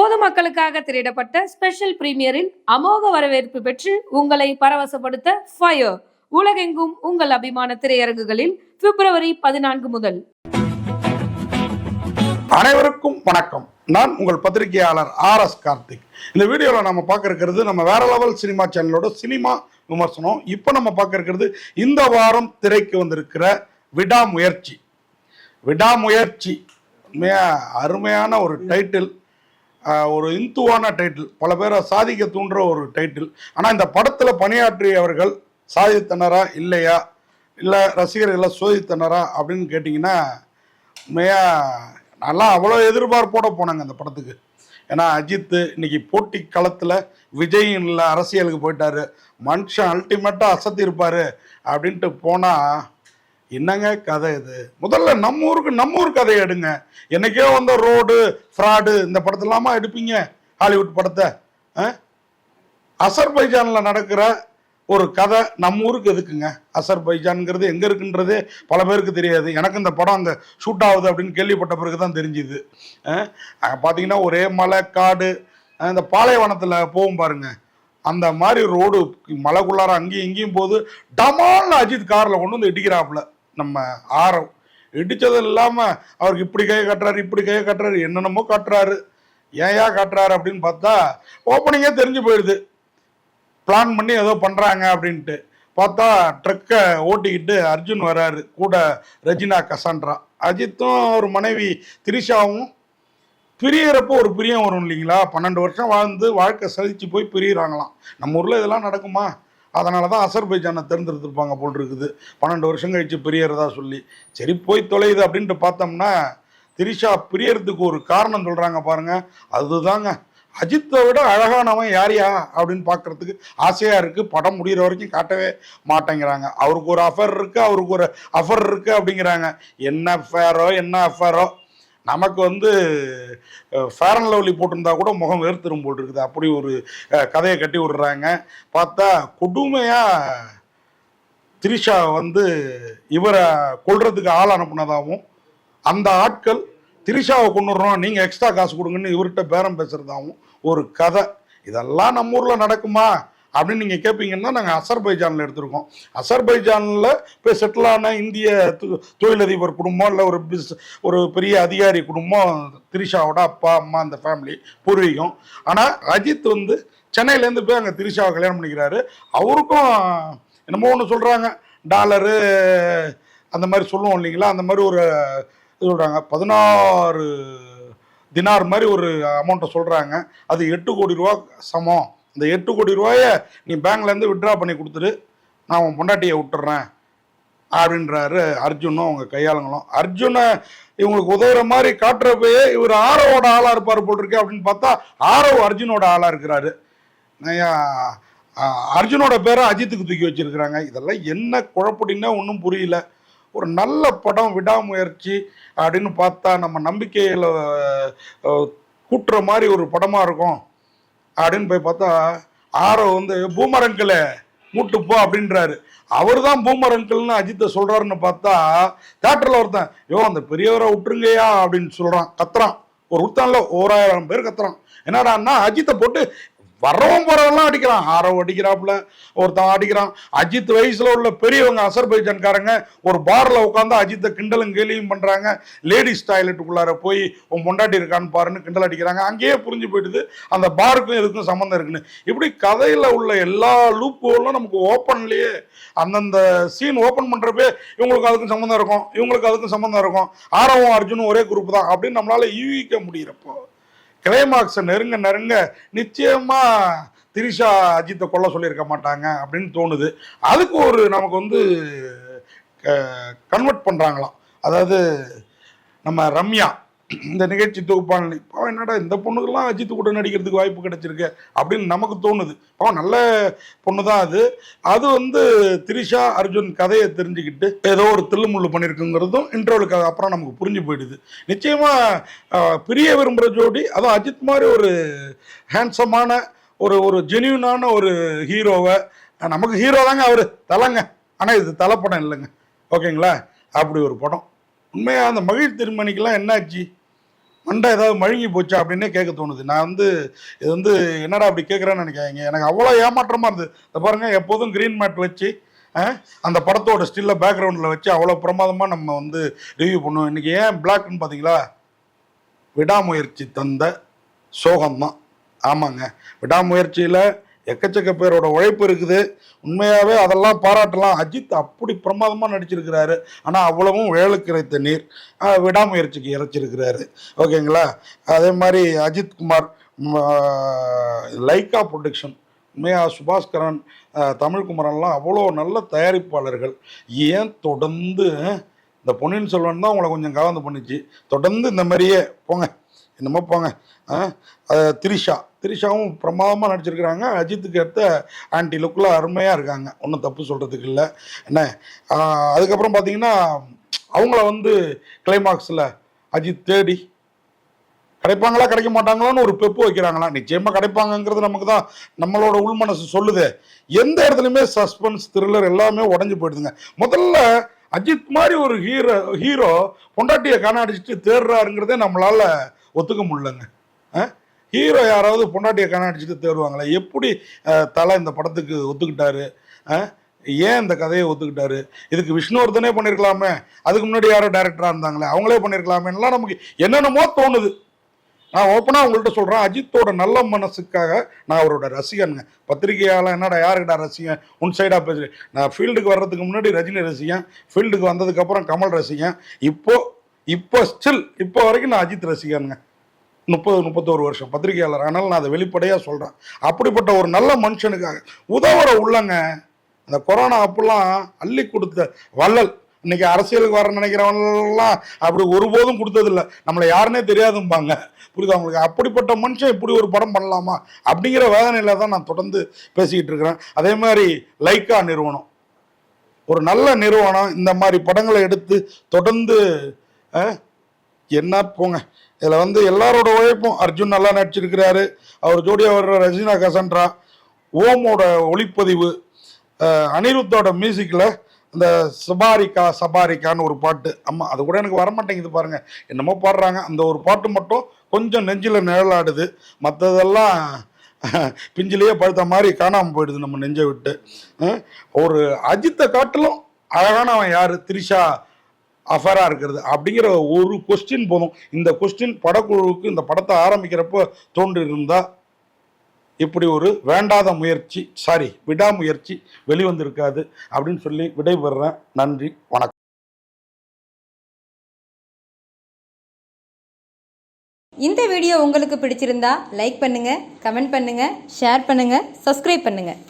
பொதுமக்களுக்காக திரையிடப்பட்ட special பிரீமியரில் அமோக வரவேற்பு பெற்று உங்களை பரவசப்படுத்த ஃபயர் உலகெங்கும் உங்கள் அபிமான திரையரங்குகளில் பிப்ரவரி பதினான்கு முதல். அனைவருக்கும் வணக்கம். நான் உங்கள் பத்திரிகையாளர் ஆர் எஸ் கார்த்திக். இந்த வீடியோவில் நம்ம பார்க்க இருக்கிறது நம்ம வேற லெவல் சினிமா சேனலோட சினிமா விமர்சனம். இப்போ நம்ம பார்க்க இருக்கிறது இந்த வாரம் திரைக்கு வந்திருக்கிற விடாமுயற்சி. விடாமுயற்சி. உண்மையா அருமையான ஒரு டைட்டில் ஒரு இந்துவான டைட்டில் பல பேரை சாதிக்க தூண்டுற ஒரு டைட்டில் ஆனால் இந்த படத்தில் பணியாற்றியவர்கள் சாதித்தனரா இல்லையா? இல்லை ரசிகர்களை சோதித்தனரா அப்படின்னு கேட்டிங்கன்னா உண்மையா நல்லா அவ்வளோ எதிர்பார்ப்போட போனாங்க அந்த படத்துக்கு. ஏன்னா அஜித் இன்னைக்கு போட்டி களத்தில் விஜயின் இல்லை அரசியலுக்கு போயிட்டாரு. மனுஷன் அல்டிமேட்டாக அசத்தி இருப்பார் அப்படின்ட்டு போனால் என்னங்க கதை இது? முதல்ல நம்ம ஊருக்கு நம்ம ஊர் கதையை எடுங்க. என்னைக்கோ வந்த ரோடு ஃப்ராடு இந்த படத்தெல்லாமா எடுப்பீங்க? ஹாலிவுட் படத்தை. ஆ? அசர்பைஜானில் நடக்கிற ஒரு கதை நம்ம ஊருக்கு எதுக்குங்க? அசர்பைஜான்ங்கிறது எங்கே இருக்குன்றதே பல பேருக்கு தெரியாது. எனக்கு இந்த படம் அங்கே ஷூட் ஆகுது அப்படின்னு கேள்விப்பட்ட பிறகு தான் தெரிஞ்சுது பார்த்தீங்கன்னா ஒரே மலை காடு இந்த பாலைவனத்தில் போகும் பாருங்க. அந்த மாதிரி ரோடு மலைக்குள்ளார அங்கேயும் இங்கேயும் போது டமால்னு அஜித் காரில் கொண்டு வந்து இடிக்கிறாப்புல. நம்ம ஆரம். இடித்தது இல்லாமல் அவருக்கு இப்படி கையை கட்டுறாரு இப்படி கையை கட்டுறாரு என்னென்னமோ காட்டுறாரு. ஏயா காட்டுறாரு அப்படின்னு பார்த்தா ஓப்பனிங்கே தெரிஞ்சு போயிடுது. பிளான் பண்ணி ஏதோ பண்ணுறாங்க அப்படின்ட்டு. பார்த்தா ட்ரக்கை ஓட்டிக்கிட்டு அர்ஜுன் வராரு கூட ரஜினா கசான்ட்ரா. அஜித்தும் ஒரு மனைவி திரிஷாவும் பிரியறப்போ ஒரு பிரியம் வரும் இல்லைங்களா? பன்னெண்டு வருஷம் வாழ்ந்து வாழ்க்கை சலித்து போய் பிரியிறாங்களாம். நம்ம ஊரில் இதெல்லாம் நடக்குமா? அதனால தான் அசர்பைஜானை தேர்ந்தெடுத்திருப்பாங்க போல் இருக்குது பன்னெண்டு வருஷம் கழிச்சு பிரியறதா சொல்லி. சரி போய் தொலையுது அப்படின்ட்டு பார்த்தோம்னா திரிஷா பிரியறதுக்கு ஒரு காரணம் சொல்கிறாங்க பாருங்கள் அதுதாங்க. அஜித்தை விட அழகானவன் யாரையா? அப்படின்னு பார்க்குறதுக்கு ஆசையாக இருக்குது படம் முடிகிற வரைக்கும் காட்டவே மாட்டேங்கிறாங்க. அவருக்கு ஒரு அஃபர் இருக்குது அவருக்கு ஒரு அஃபர் இருக்குது அப்படிங்கிறாங்க. என்ன அஃபேரோ என்ன அஃபேரோ நமக்கு வந்து ஃபேர் அண்ட் லவ்லி போட்டிருந்தா கூட முகம் வேர்த்திரும் போல் இருக்குது அப்படி ஒரு கதையை கட்டி விடுறாங்க. பார்த்தா கொடுமையாக திரிஷா வந்து இவரை கொள்றதுக்கு ஆள் அனுப்புனதாகவும் அந்த ஆட்கள் திரிஷாவை கொண்டுடுறோம் நீங்கள் எக்ஸ்ட்ரா காசு கொடுங்கன்னு இவர்கிட்ட பேரம் பேசுகிறதாகவும் ஒரு கதை. இதெல்லாம் நம்ம ஊரில் நடக்குமா? அப்படின்னு நீங்கள் கேட்பீங்கன்னா நாங்கள் அசர்பைஜானில் எடுத்திருக்கோம். அசர்பைஜானில் போய் செட்டில் ஆன இந்திய தொ- தொழிலதிபர் குடும்பம் இல்லை ஒரு பிஸ் ஒரு பெரிய அதிகாரி குடும்பம் திரிஷாவோட அப்பா அம்மா அந்த ஃபேமிலி பூர்வீகம் ஆனால் அஜித் வந்து சென்னையிலேருந்து போய் அங்கே திரிஷாவை கல்யாணம் பண்ணிக்கிறாரு. அவருக்கும் என்னமோ ஒன்று சொல்கிறாங்க டாலரு அந்த மாதிரி சொல்லுவோம் இல்லைங்களா? அந்த மாதிரி ஒரு இது சொல்கிறாங்க பதினாறு தினார் மாதிரி ஒரு அமௌண்ட்டை சொல்கிறாங்க அது எட்டு கோடி ரூபா சமம். இந்த எட்டு கோடி ரூபாயை நீ பேங்க்லேருந்து விட்ரா பண்ணி கொடுத்துரு நான் உன் பொண்டாட்டியை விட்டுறேன். அப்படின்றாரு அர்ஜுனும் அவங்க கையாளுங்களும். அர்ஜுனை இவங்களுக்கு உதவுற மாதிரி காட்டுறப்பயே இவர் ஆரோவோட ஆளாக இருப்பார் போல் அப்படின்னு பார்த்தா ஆரவ் அர்ஜுனோட ஆளாக இருக்கிறாரு. நையா, அர்ஜுனோட பேரை அஜித்துக்கு தூக்கி வச்சிருக்கிறாங்க. இதெல்லாம் என்ன குழப்படின்னா ஒன்றும் புரியல. ஒரு நல்ல படம் விடாமுயற்சி அப்படின்னு பார்த்தா நம்ம நம்பிக்கையில் கூட்டுற மாதிரி ஒரு படமாக இருக்கும். அப்படின்னு போய் பார்த்தா ஆரோ வந்து பூமரங்கில் மூட்டு போ அப்படின்றாரு. அவர் தான் பூமரங்கல்னு அஜித்தை சொல்கிறாருன்னு பார்த்தா தேட்டரில் ஒருத்தன் யோ அந்த பெரியவரை விட்டுருங்கயா அப்படின்னு சொல்கிறான் கத்துறான். ஒரு உத்தானில் ஓராயிரம் பேர் கத்துறான். என்னடான்னா அஜித்தை போட்டு வரவும் போறவெல்லாம் அடிக்கிறான் ஆரவ் அடிக்கிறாப்புல ஒருத்தன் அடிக்கிறான். அஜித் வயசுல உள்ள பெரியவங்க அசர்பைஜான்காரங்க ஒரு பார்ல உட்காந்து அஜித்தை கிண்டலும் கேலியும் பண்றாங்க. லேடிஸ் டாய்லெட்டுக்குள்ளார போய் உன் பொண்டாட்டி இருக்கான்னு பாருன்னு கிண்டல் அடிக்கிறாங்க. அங்கேயே புரிஞ்சு போயிடுது அந்த பாருக்கும் இதுக்கும் சம்மந்தம் இருக்குன்னு. இப்படி கதையில உள்ள எல்லா லூப்புகளும் நமக்கு ஓப்பன்லயே அந்தந்த சீன் ஓப்பன் பண்றப்பே இவங்களுக்கு அதுக்கும் சம்மந்தம் இருக்கும். இவங்களுக்கு அதுக்கும் சம்மந்தம் இருக்கும். ஆரவம் அர்ஜுனும் ஒரே குரூப் தான் அப்படின்னு நம்மளால யூகிக்க முடியிறப்போ. கிளைமாக்ஸை நெருங்க நெருங்க நிச்சயமாக திரிஷா அஜித்தை கொல்ல சொல்லியிருக்க மாட்டாங்க அப்படின்னு தோணுது. அதுக்கு ஒரு நமக்கு வந்து கன்வெர்ட் பண்ணுறாங்களாம் அதாவது நம்ம ரம்யா இந்த நிகழ்ச்சி தொகுப்பாளி பாவம் என்னடா இந்த பொண்ணுக்கெல்லாம் அஜித் கூட நடிக்கிறதுக்கு வாய்ப்பு கிடைச்சிருக்கு அப்படின்னு நமக்கு தோணுது. பாவம் நல்ல பொண்ணு தான் அது. அது வந்து திரிஷா அர்ஜுன் கதையை தெரிஞ்சுக்கிட்டு ஏதோ ஒரு தில்லுமுள்ளு பண்ணியிருக்குங்கிறதும் இன்டர்வலுக்கு அப்புறம் நமக்கு புரிஞ்சு போயிடுது. நிச்சயமாக பிரிய விரும்புகிற ஜோடி அதுவும் அஜித் மாதிரி ஒரு ஹேண்ட்ஸமான ஒரு ஒரு ஜென்யூனான ஒரு ஹீரோவை நமக்கு ஹீரோ தாங்க அவர். தலைங்க. ஆனால் இது தலை படம் இல்லைங்க. ஓகேங்களா? அப்படி ஒரு படம். உண்மையாக அந்த மகிழ் திருமணிக்கெல்லாம் என்னாச்சு? மண்டை ஏதாவது மழுங்கி போச்சா அப்படின்னே கேட்க தோணுது. நான் வந்து இது வந்து என்னடா அப்படி கேட்குறேன்னு நினைக்காங்க எனக்கு அவ்வளோ ஏமாற்றமாக இருந்தது. இதை பாருங்க எப்போதும் க்ரீன் மேட் வச்சு அந்த படத்தோட ஸ்டில்ல பேக்ரவுண்டில் வச்சு அவ்வளோ பிரமாதமாக நம்ம வந்து ரிவ்யூ பண்ணுவோம். இன்றைக்கி ஏன் பிளாக்னு பார்த்தீங்களா? விடாமுயற்சி தந்த சோகம்தான். ஆமாங்க. விடாமுயற்சியில் எக்கச்சக்க பேரோட உழைப்பு இருக்குது. உண்மையாகவே அதெல்லாம் பாராட்டலாம். அஜித் அப்படி பிரமாதமாக நடிச்சிருக்கிறாரு. ஆனால் அவ்வளவும் வேலுக்கு இறைத்த நீர் விடாமுயற்சிக்கு இறைச்சிருக்கிறாரு ஓகேங்களா? அதே மாதிரி அஜித் குமார் லைக்கா ப்ரொடக்ஷன் உண்மையாக சுபாஸ்கரன் தமிழ்குமரன்லாம் அவ்வளோ நல்ல தயாரிப்பாளர்கள். ஏன் தொடர்ந்து இந்த பொன்னியின் செல்வன் தான் உங்களை கொஞ்சம் கவர்ந்து பண்ணுச்சு? தொடர்ந்து இந்த மாதிரியே போங்க. என்னமோ போங்க. ஆ, திரிஷா. திரிஷாவும் பிரமாதமாக நடிச்சிருக்கிறாங்க. அஜித்துக்கு ஏற்ற ஆன்டி லுக்கில் அருமையாக இருக்காங்க. ஒன்றும் தப்பு சொல்கிறதுக்கு இல்லை. என்ன? அதுக்கப்புறம் பார்த்தீங்கன்னா அவங்கள வந்து கிளைமாக்ஸில் அஜித் தேடி கிடைப்பாங்களா கிடைக்க மாட்டாங்களான்னு ஒரு பெப்பு வைக்கிறாங்களா? நிச்சயமாக கிடைப்பாங்கங்கிறது நமக்கு தான் நம்மளோட உள்மனசு சொல்லுது. எந்த இடத்துலையுமே சஸ்பென்ஸ் த்ரில்லர் எல்லாமே உடஞ்சி போயிடுதுங்க. முதல்ல அஜித் மாதிரி ஒரு ஹீரோ ஹீரோ பொண்டாட்டியை காணாடிச்சிட்டு தேடுறாருங்கிறதே நம்மளால ஒத்துக்க முடியலங்க. ஹீரோ யாராவது பொண்டாட்டியை காணாடிச்சிட்டு தேடுவாங்களே? எப்படி தலை இந்த படத்துக்கு ஒத்துக்கிட்டாரு? ஏன் இந்த கதையை ஒத்துக்கிட்டாரு? இதுக்கு விஷ்ணுவர்தனே பண்ணியிருக்கலாமே அதுக்கு முன்னாடி யாரோ டேரக்டராக இருந்தாங்களே அவங்களே பண்ணியிருக்கலாமேலாம் நமக்கு என்னென்னமோ தோணுது. நான் ஓப்பனாக உங்கள்கிட்ட சொல்கிறேன் அஜித்தோட நல்ல மனசுக்காக நான் அவரோட ரசிகனுங்க. பத்திரிகையால் என்னடா யாருக்கிட்ட ரசிகன்? உன் சைடாக பேசுகிறேன் நான் ஃபீல்டுக்கு வர்றதுக்கு முன்னாடி ரஜினி ரசிகன் ஃபீல்டுக்கு வந்ததுக்கப்புறம் கமல் ரசிகன். இப்போது இப்போ ஸ்டில் இப்போ வரைக்கும் நான் அஜித் ரசிகனுங்க. முப்பது முப்பத்தோரு வருஷம் பத்திரிகையாளர். அதனால் நான் அதை வெளிப்படையாக சொல்கிறேன் அப்படிப்பட்ட ஒரு நல்ல மனுஷனுக்காக. உதவுற உள்ளங்க அந்த கொரோனா அப்பெல்லாம் அள்ளி கொடுத்த வள்ளல். இன்னைக்கு அரசியலுக்கு வர நினைக்கிறவங்கலாம் அப்படி ஒருபோதும் கொடுத்ததில்ல. நம்மளை யாருன்னே தெரியாதும்பாங்க. புரியுதா அவங்களுக்கு அப்படிப்பட்ட மனுஷன் இப்படி ஒரு படம் பண்ணலாமா? அப்படிங்கிற வேதனையில் தான் நான் தொடர்ந்து பேசிக்கிட்டு இருக்கிறேன். அதே மாதிரி லைக்கா நிறுவனம். ஒரு நல்ல நிறுவனம். இந்த மாதிரி படங்களை எடுத்து தொடர்ந்து என்ன போங்க இதில் வந்து எல்லாரோட உழைப்பும் அர்ஜுன் நல்லா நடிச்சிருக்கிறாரு. அவர் ஜோடியாக வர்ற ரஜினா கசன்ட்ரா ஓமோட ஒளிப்பதிவு அனிருத்தோட மியூசிக்கில் இந்த சபாரிக்கா சபாரிக்கான்னு ஒரு பாட்டு. அம்மா அது கூட எனக்கு வரமாட்டேங்குது பாருங்கள் என்னமோ பாடுறாங்க. அந்த ஒரு பாட்டு மட்டும் கொஞ்சம் நெஞ்சில் நிழலாடுது. மற்றதெல்லாம் பிஞ்சிலேயே பழுத்த மாதிரி காணாமல் போயிடுது நம்ம நெஞ்சை விட்டு. ஒரு அஜித்தை காட்டிலும் அழகானவன் யார்? திரிஷா அஃபராக இருக்கிறது. அப்படிங்கிற ஒரு கொஸ்டின் போதும். இந்த கொஸ்டின் படக்குழுவுக்கு இந்த படத்தை ஆரம்பிக்கிறப்போ தோன்றியிருந்தா இப்படி ஒரு வேண்டாத முயற்சி சாரி விடாமுயற்சி வெளிவந்திருக்காது அப்படின்னு சொல்லி விடைபெறுறேன். நன்றி வணக்கம். இந்த வீடியோ உங்களுக்கு பிடிச்சிருந்தா லைக் பண்ணுங்கள் கமெண்ட் பண்ணுங்கள் ஷேர் பண்ணுங்கள் சப்ஸ்கிரைப் பண்ணுங்கள்